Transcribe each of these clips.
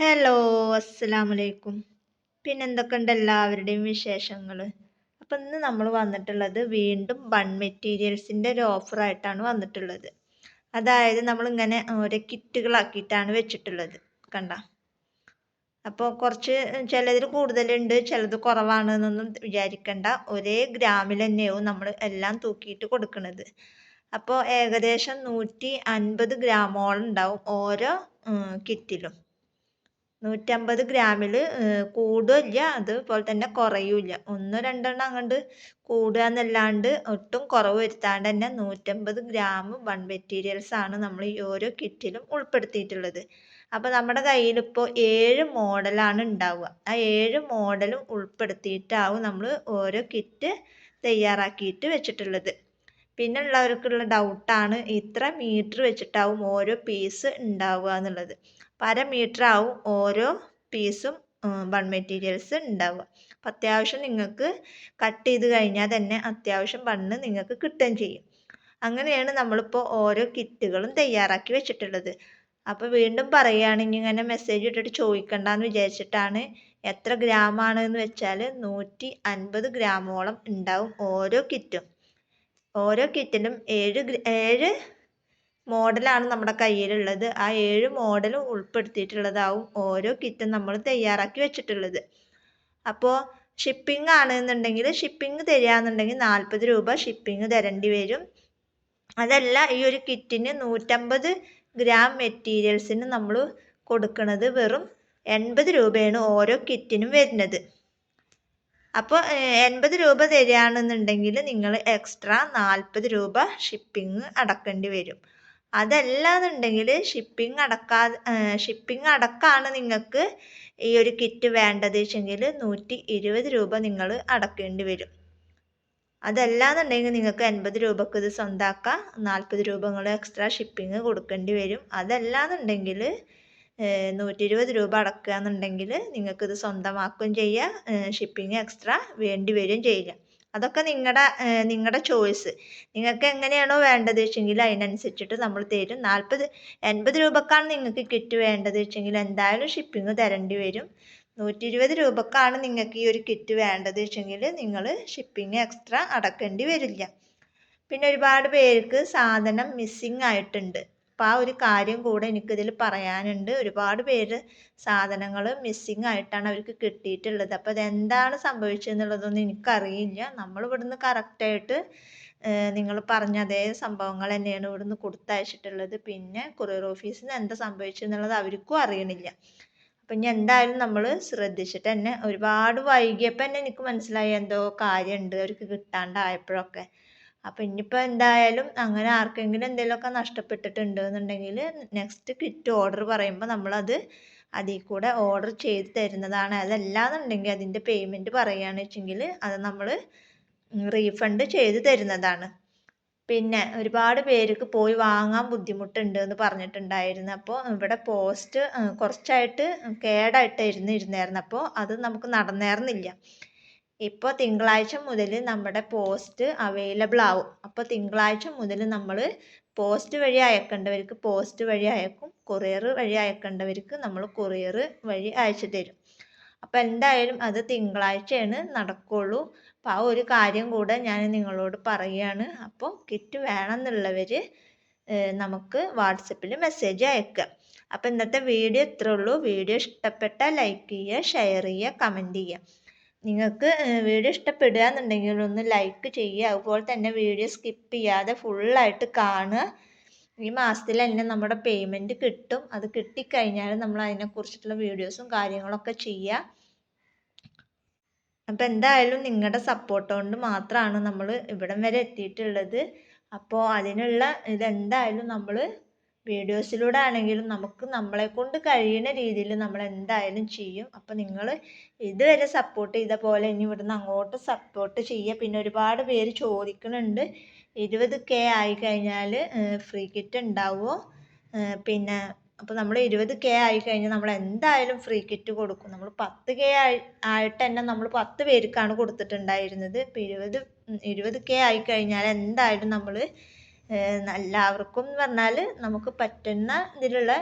Hello അസ്സലാമലൈക്കും പിന്നെ എന്തൊക്കെയുണ്ട് എല്ലാവരുടെയും വിശേഷങ്ങൾ അപ്പം ഇന്ന് നമ്മൾ വന്നിട്ടുള്ളത് വീണ്ടും ബൺ മെറ്റീരിയൽസിന്റെ ഒരു ഓഫറായിട്ടാണ് വന്നിട്ടുള്ളത്. അതായത് നമ്മളിങ്ങനെ ഓരോ കിറ്റുകളാക്കിയിട്ടാണ് വെച്ചിട്ടുള്ളത്. കണ്ട? അപ്പോൾ കുറച്ച് ചിലതിൽ കൂടുതലുണ്ട് ചിലത് കുറവാണ് എന്നൊന്നും വിചാരിക്കണ്ട. ഒരേ ഗ്രാമിൽ തന്നെയാവും നമ്മൾ എല്ലാം തൂക്കിയിട്ട് കൊടുക്കുന്നത് അപ്പോൾ ഏകദേശം നൂറ്റി അൻപത് ഗ്രാമോളം ഉണ്ടാവും ഓരോ കിറ്റിലും. നൂറ്റമ്പത് ഗ്രാമിൽ കൂടുകയില്ല അതുപോലെ തന്നെ കുറയുമില്ല ഒന്ന് രണ്ടെണ്ണം അങ്ങോട്ട് കൂടുക എന്നല്ലാണ്ട് ഒട്ടും കുറവ് വരുത്താണ്ട് തന്നെ നൂറ്റമ്പത് ഗ്രാം വൺ മെറ്റീരിയൽസ് ആണ് നമ്മൾ ഈ ഓരോ കിറ്റിലും ഉൾപ്പെടുത്തിയിട്ടുള്ളത്. അപ്പോൾ നമ്മുടെ കയ്യിലിപ്പോൾ ഏഴ് മോഡലാണ് ഉണ്ടാവുക. ആ ഏഴ് മോഡലും ഉൾപ്പെടുത്തിയിട്ടാവും നമ്മൾ ഓരോ കിറ്റ് തയ്യാറാക്കിയിട്ട് വെച്ചിട്ടുള്ളത്. പിന്നെ ഉള്ളവർക്കുള്ള ഡൗട്ടാണ് ഇത്ര മീറ്റർ വെച്ചിട്ടാവും ഓരോ പീസ് ഉണ്ടാവുക എന്നുള്ളത്. അര മീറ്റർ ആവും ഓരോ പീസും ബൺ മെറ്റീരിയൽസ് ഉണ്ടാവുക അപ്പം അത്യാവശ്യം നിങ്ങൾക്ക് കട്ട് ചെയ്ത് കഴിഞ്ഞാൽ തന്നെ അത്യാവശ്യം ബണ്ണ് നിങ്ങൾക്ക് കിട്ടുകയും ചെയ്യും. അങ്ങനെയാണ് നമ്മളിപ്പോൾ ഓരോ കിറ്റുകളും തയ്യാറാക്കി വെച്ചിട്ടുള്ളത്. അപ്പോൾ വീണ്ടും പറയുകയാണെങ്കിൽ ഇങ്ങനെ മെസ്സേജ് ഇട്ടിട്ട് ചോദിക്കണ്ടെന്ന് വിചാരിച്ചിട്ടാണ് എത്ര ഗ്രാമാണ് എന്ന് വെച്ചാൽ നൂറ്റി അൻപത് ഗ്രാമോളം ഉണ്ടാവും ഓരോ കിറ്റും ഓരോ കിറ്റിലും ഏഴ് ഏഴ് മോഡലാണ് നമ്മുടെ കയ്യിലുള്ളത്. ആ ഏഴ് മോഡലും ഉൾപ്പെടുത്തിയിട്ടുള്ളതാവും ഓരോ കിറ്റും നമ്മൾ തയ്യാറാക്കി വെച്ചിട്ടുള്ളത്. അപ്പോൾ ഷിപ്പിംഗ് ആണെന്നുണ്ടെങ്കിൽ ഷിപ്പിംഗ് തരികയാണെന്നുണ്ടെങ്കിൽ നാൽപ്പത് രൂപ ഷിപ്പിംഗ് തരേണ്ടി വരും. അതല്ല ഈ ഒരു കിറ്റിന് നൂറ്റമ്പത് ഗ്രാം മെറ്റീരിയൽസിന് നമ്മൾ കൊടുക്കുന്നത് വെറും എൺപത് രൂപയാണ് ഓരോ കിറ്റിനും വരുന്നത്. അപ്പോൾ എൺപത് രൂപ തരികയാണെന്നുണ്ടെങ്കിൽ നിങ്ങൾ എക്സ്ട്രാ നാൽപ്പത് രൂപ ഷിപ്പിംഗ് അടക്കേണ്ടി വരും. അതല്ലാന്നുണ്ടെങ്കിൽ ഷിപ്പിംഗ് അടക്കാതെ ഷിപ്പിംഗ് അടക്കമാണ് നിങ്ങൾക്ക് ഈ ഒരു കിറ്റ് വേണ്ടത് വെച്ചെങ്കിൽ നൂറ്റി ഇരുപത് രൂപ നിങ്ങൾ അടക്കേണ്ടി വരും. അതല്ലാന്നുണ്ടെങ്കിൽ നിങ്ങൾക്ക് എൺപത് രൂപക്ക് ഇത് സ്വന്താക്കാം. നാൽപ്പത് രൂപ നിങ്ങൾ എക്സ്ട്രാ ഷിപ്പിംഗ് കൊടുക്കേണ്ടി വരും. അതല്ലാന്നുണ്ടെങ്കിൽ നൂറ്റി ഇരുപത് രൂപ അടക്കുക എന്നുണ്ടെങ്കിൽ നിങ്ങൾക്കിത് സ്വന്തമാക്കുകയും ചെയ്യാം. ഷിപ്പിംഗ് എക്സ്ട്രാ വേണ്ടി വരികയും ചെയ്യില്ല അതൊക്കെ നിങ്ങളുടെ നിങ്ങളുടെ ചോയ്സ് നിങ്ങൾക്ക് എങ്ങനെയാണോ വേണ്ടത് വെച്ചെങ്കിൽ അതിനനുസരിച്ചിട്ട് നമ്മൾ തരും. നാൽപ്പത് എൺപത് രൂപക്കാണ് നിങ്ങൾക്ക് കിറ്റ് വേണ്ടത് വെച്ചെങ്കിൽ എന്തായാലും ഷിപ്പിംഗ് തരേണ്ടി വരും. നൂറ്റി ഇരുപത് രൂപക്കാണ് നിങ്ങൾക്ക് ഈ ഒരു കിറ്റ് വേണ്ടത് വെച്ചെങ്കിൽ നിങ്ങൾ ഷിപ്പിംഗ് എക്സ്ട്രാ അടക്കേണ്ടി വരില്ല. പിന്നെ ഒരുപാട് പേർക്ക് സാധനം മിസ്സിങ് ആയിട്ടുണ്ട്. അപ്പോൾ ആ ഒരു കാര്യം കൂടെ എനിക്കിതിൽ പറയാനുണ്ട്. ഒരുപാട് പേര് സാധനങ്ങൾ മിസ്സിങ് ആയിട്ടാണ് അവർക്ക് കിട്ടിയിട്ടുള്ളത്. അപ്പോൾ അതെന്താണ് സംഭവിച്ചതെന്നുള്ളതൊന്നും എനിക്കറിയില്ല. നമ്മൾ ഇവിടുന്ന് കറക്റ്റായിട്ട് നിങ്ങൾ പറഞ്ഞ അതേ സംഭവങ്ങൾ തന്നെയാണ് ഇവിടുന്ന് കൊടുത്തയച്ചിട്ടുള്ളത്. പിന്നെ കൊറിയർ ഓഫീസിൽ നിന്ന് എന്താ സംഭവിച്ചെന്നുള്ളത് അവർക്കും അറിയണില്ല. അപ്പം ഇനി എന്തായാലും നമ്മൾ ശ്രദ്ധിച്ചിട്ട് തന്നെ ഒരുപാട് വൈകിയപ്പോൾ തന്നെ എനിക്ക് മനസ്സിലായി എന്തോ കാര്യമുണ്ട് അവർക്ക് കിട്ടാണ്ടായപ്പോഴൊക്കെ. അപ്പോൾ ഇനിയിപ്പോൾ എന്തായാലും അങ്ങനെ ആർക്കെങ്കിലും എന്തെങ്കിലുമൊക്കെ നഷ്ടപ്പെട്ടിട്ടുണ്ട് എന്നുണ്ടെങ്കിൽ നെക്സ്റ്റ് കിറ്റ് ഓർഡർ പറയുമ്പോൾ നമ്മളത് അതിൽ കൂടെ ഓർഡർ ചെയ്ത് തരുന്നതാണ്. അതല്ലാന്നുണ്ടെങ്കിൽ അതിന്റെ പേയ്മെന്റ് പറയുകയാണെന്ന് വെച്ചെങ്കിൽ അത് നമ്മൾ റീഫണ്ട് ചെയ്ത് തരുന്നതാണ്. പിന്നെ ഒരുപാട് പേർക്ക് പോയി വാങ്ങാൻ ബുദ്ധിമുട്ടുണ്ട് എന്ന് പറഞ്ഞിട്ടുണ്ടായിരുന്നു. അപ്പോൾ ഇവിടെ പോസ്റ്റ് കുറച്ചായിട്ട് കേടായിട്ടായിരുന്നു ഇരുന്നായിരുന്നു. അപ്പോൾ അത് നമുക്ക് നടന്നേർന്നില്ല. ഇപ്പോൾ തിങ്കളാഴ്ച മുതൽ നമ്മുടെ പോസ്റ്റ് അവൈലബിൾ ആവും. അപ്പോൾ തിങ്കളാഴ്ച മുതൽ നമ്മൾ പോസ്റ്റ് വഴി അയക്കേണ്ടവർക്ക് പോസ്റ്റ് വഴി അയക്കും. കൊറിയർ വഴി അയക്കേണ്ടവർക്ക് നമ്മൾ കൊറിയർ വഴി അയച്ചു തരും. അപ്പോൾ എന്തായാലും അത് തിങ്കളാഴ്ചയാണ് നടക്കുള്ളൂ. അപ്പോൾ ആ ഒരു കാര്യം കൂടെ ഞാൻ നിങ്ങളോട് പറയുകയാണ് അപ്പോൾ കിറ്റ് വേണമെന്നുള്ളവർ നമുക്ക് വാട്സപ്പിൽ മെസ്സേജ് അയക്കുക അപ്പോൾ ഇന്നത്തെ വീഡിയോ ഇത്രേ ഉള്ളൂ. വീഡിയോ ഇഷ്ടപ്പെട്ടാൽ ലൈക്ക് ചെയ്യുക ഷെയർ ചെയ്യുക കമന്റ് ചെയ്യുക. നിങ്ങൾക്ക് വീഡിയോ ഇഷ്ടപ്പെടുക എന്നുണ്ടെങ്കിൽ ഒന്ന് ലൈക്ക് ചെയ്യുക. അതുപോലെ തന്നെ വീഡിയോ സ്കിപ്പ് ചെയ്യാതെ ഫുള്ളായിട്ട് കാണുക. ഈ മാസത്തിൽ തന്നെ നമ്മുടെ പേയ്മെന്റ് കിട്ടും. അത് കിട്ടിക്കഴിഞ്ഞാൽ നമ്മൾ അതിനെക്കുറിച്ചിട്ടുള്ള വീഡിയോസും കാര്യങ്ങളൊക്കെ ചെയ്യുക. അപ്പോൾ എന്തായാലും നിങ്ങളുടെ സപ്പോർട്ട് കൊണ്ട് മാത്രമാണ് നമ്മൾ ഇവിടം വരെ എത്തിയിട്ടുള്ളത്. അപ്പോൾ അതിനുള്ള ഇതെന്തായാലും നമ്മൾ വീഡിയോസിലൂടെ ആണെങ്കിലും നമുക്ക് നമ്മളെ കൊണ്ട് കഴിയുന്ന രീതിയിൽ നമ്മൾ എന്തായാലും ചെയ്യും. അപ്പോൾ നിങ്ങൾ ഇതുവരെ സപ്പോർട്ട് ചെയ്ത പോലെ ഇനി ഇവിടുന്ന് അങ്ങോട്ട് സപ്പോർട്ട് ചെയ്യുക. പിന്നെ ഒരുപാട് പേര് ചോദിക്കുന്നുണ്ട്. ഇരുപത് കെ ആയി കഴിഞ്ഞാൽ ഫ്രീ കിറ്റ് ഉണ്ടാവുമോ പിന്നെ അപ്പോൾ നമ്മൾ ഇരുപത് കെ ആയി കഴിഞ്ഞാൽ നമ്മൾ എന്തായാലും ഫ്രീ കിറ്റ് കൊടുക്കും. നമ്മൾ പത്ത് കെ ആയി ആയിട്ട് തന്നെ നമ്മൾ പത്ത് പേർക്കാണ് കൊടുത്തിട്ടുണ്ടായിരുന്നത്. ഇപ്പോൾ ഇരുപത് ഇരുപത് കെ ആയി കഴിഞ്ഞാൽ എന്തായാലും നമ്മൾ എല്ലാവർക്കും എന്ന് പറഞ്ഞാൽ നമുക്ക് പറ്റുന്ന ഇതിലുള്ള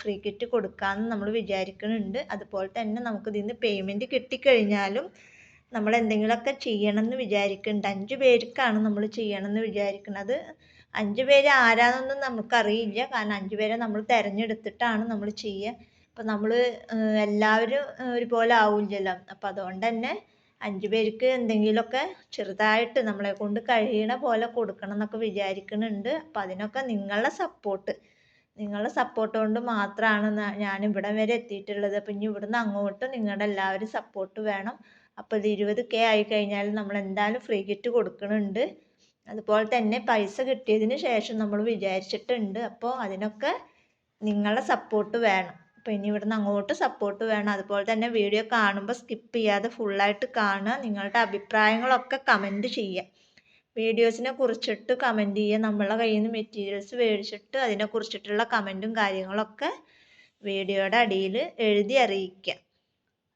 ഫ്രീ കിറ്റ് കൊടുക്കാമെന്ന് നമ്മൾ വിചാരിക്കുന്നുണ്ട് അതുപോലെ തന്നെ നമുക്ക് ഇതിൽ നിന്ന് പേയ്മെന്റ് കിട്ടിക്കഴിഞ്ഞാലും നമ്മൾ എന്തെങ്കിലുമൊക്കെ ചെയ്യണമെന്ന് വിചാരിക്കുന്നുണ്ട് അഞ്ച് പേർക്കാണ് നമ്മൾ ചെയ്യണമെന്ന് വിചാരിക്കുന്നത് അഞ്ച് പേര് ആരാന്നൊന്നും നമുക്കറിയില്ല. കാരണം അഞ്ച് പേരെ നമ്മൾ തിരഞ്ഞെടുത്തിട്ടാണ് നമ്മൾ ചെയ്യുക അപ്പം നമ്മൾ എല്ലാവരും ഒരുപോലെ ആവില്ലല്ലോ. അപ്പോൾ അതുകൊണ്ട് തന്നെ അഞ്ച് പേർക്ക് എന്തെങ്കിലുമൊക്കെ ചെറുതായിട്ട് നമ്മളെ കൊണ്ട് കഴിയണ പോലെ കൊടുക്കണം എന്നൊക്കെ വിചാരിക്കുന്നുണ്ട് അപ്പം അതിനൊക്കെ നിങ്ങളുടെ സപ്പോർട്ട് നിങ്ങളുടെ സപ്പോർട്ട് കൊണ്ട് മാത്രമാണ് ഞാൻ ഇവിടം വരെ എത്തിയിട്ടുള്ളത്. അപ്പം ഇനി ഇവിടുന്ന് അങ്ങോട്ട് നിങ്ങളുടെ എല്ലാവരും സപ്പോർട്ട് വേണം. അപ്പോൾ ഇത് ഇരുപത് കെ ആയി കഴിഞ്ഞാൽ നമ്മൾ എന്തായാലും ഫ്രീ കിറ്റ് കൊടുക്കുന്നുണ്ട് അതുപോലെ തന്നെ പൈസ കിട്ടിയതിന് ശേഷം നമ്മൾ വിചാരിച്ചിട്ടുണ്ട്. അപ്പോൾ അതിനൊക്കെ നിങ്ങളുടെ സപ്പോർട്ട് വേണം. അപ്പോൾ ഇനി ഇവിടുന്ന് അങ്ങോട്ട് സപ്പോർട്ട് വേണം. അതുപോലെ തന്നെ വീഡിയോ കാണുമ്പോൾ സ്കിപ്പ് ചെയ്യാതെ ഫുള്ളായിട്ട് കാണുക. നിങ്ങളുടെ അഭിപ്രായങ്ങളൊക്കെ കമന്റ് ചെയ്യുക. വീഡിയോസിനെ കുറിച്ചിട്ട് കമന്റ് ചെയ്യുക. നമ്മളെ കയ്യിൽ നിന്ന് മെറ്റീരിയൽസ് മേടിച്ചിട്ട് അതിനെ കുറിച്ചിട്ടുള്ള കമന്റും കാര്യങ്ങളൊക്കെ വീഡിയോയുടെ അടിയിൽ എഴുതി അറിയിക്കുക.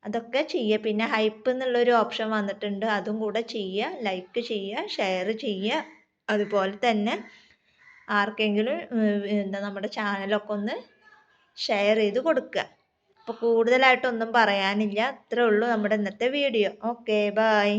അതൊക്കെ ചെയ്യുക. പിന്നെ ഹൈപ്പ് എന്നുള്ളൊരു ഓപ്ഷൻ വന്നിട്ടുണ്ട്. അതും കൂടെ ചെയ്യുക. ലൈക്ക് ചെയ്യുക. ഷെയർ ചെയ്യുക. അതുപോലെ തന്നെ ആർക്കെങ്കിലും എന്താ നമ്മുടെ ചാനലൊക്കെ ഒന്ന് ഷെയർ ചെയ്ത് കൊടുക്കുക. അപ്പോൾ കൂടുതലായിട്ടൊന്നും പറയാനില്ല. ഇത്രേ ഉള്ളൂ നമ്മുടെ ഇന്നത്തെ വീഡിയോ ഓക്കെ ബായ്